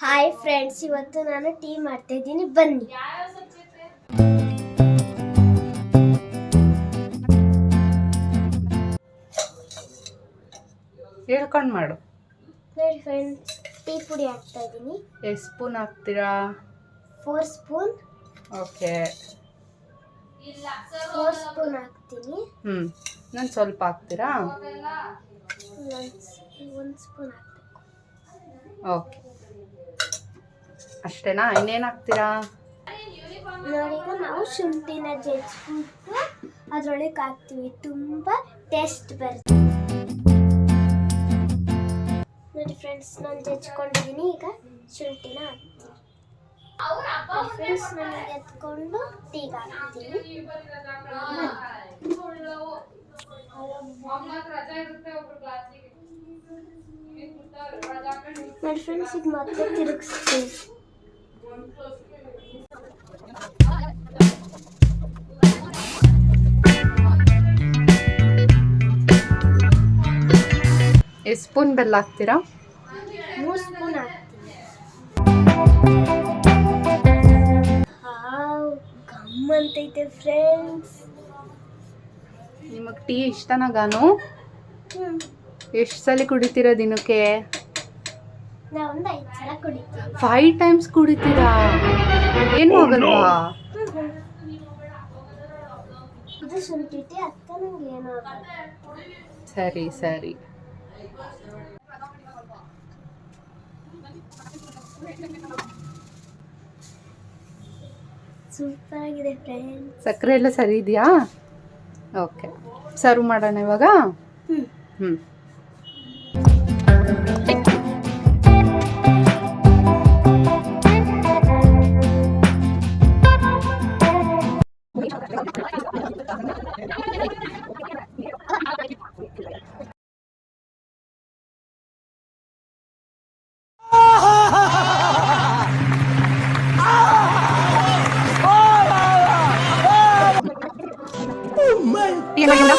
Hi friends ಇವತ್ತು ನಾನು tea ಮಾಡ್ತಾ ಇದ್ದೀನಿ. ಬನ್ನಿ. ಹೇಳ್ಕೊಂಡು ಮಾಡು. ನೋಡಿ ಫ್ರೆಂಡ್ಸ್ ಟೀ ಪುಡಿ ಹಾಕ್ತಾ ಇದ್ದೀನಿ. ಎಷ್ಟು ಸ್ಪೂನ್ ಹಾಕ್ತೀರಾ? Four spoon okay four spoon ಹಾಕ್ತೀನಿ. ಹ್ಞೂ ನಾನು ಸ್ವಲ್ಪ ಹಾಕ್ತೀರಾ? ಒಂದು ಸ್ಪೂನ್ ಹಾಕ್ತೀನಿ ಓಕೆ ಅಷ್ಟೇನಾ? ಇನ್ನೇನು ಹಾಕ್ತೀರಾ ನೋಡಿ ನಾವು ಶುಂಠಿನ ಜಜ್ಬಿಟ್ಟು ಅದ್ರೊಳಗೆ ಹಾಕ್ತೀವಿ. ತುಂಬ ಟೇಸ್ಟ್ ಬರುತ್ತೆ. ನೋಡಿ ಫ್ರೆಂಡ್ಸ್ ನಾನು ಜಜ್ಕೊಂಡಿದ್ದೀನಿ ಈಗ ಶುಂಠಿನ ಹಾಕ್ತೀನಿ. ಫ್ರೆಂಡ್ಸ್ ನಾನು ಎತ್ಕೊಂಡು ಟೀಗ ಹಾಕ್ತೀನಿ. ನೋಡಿ ಫ್ರೆಂಡ್ಸ್ ಈಗ ಮತ್ತೆ ತಿರುಗಿಸ್ತೀನಿ. ಎಷ್ಟು ಸ್ಪೂನ್ ಬೆಲ್ಲ ಹಾಕ್ತೀರಾ? ಮೂರು ಸ್ಪೂನ್ ಹಾಕ್ತೀನಿ. ಹಾವ್ ಗಮ್ ಫ್ರೆಂಡ್ಸ್ ನಿಮಗೆ ಟೀ ಇಷ್ಟನಾ ಗಾನು? ಎಷ್ಟು ಸಲ ಕುಡಿತೀರ ದಿನಕ್ಕೆ? ನಾವು ಒಂದು ಐದು ಸಲ ಕುಡಿತೀವಿ ಫೈವ್ ಟೈಮ್ಸ್ ಕುಡಿತೀರಾ? ಏನು ಹೋಗಲ್ವಾ ಆಗಲ್ಲ ಸರಿ ಸರಿ. ಸೂಪರ್ ಆಗಿದೆ ಫ್ರೆಂಡ್ಸ್ ಸಕ್ಕರೆ ಎಲ್ಲ ಸರಿ ಇದೆಯಾ? ಓಕೆ ಸರ್ವ್ ಮಾಡೋಣ ಇವಾಗ? ಹ್ಞೂ ಹ್ಞೂ ಟೀ ಏನಾಗಿಲ್ಲ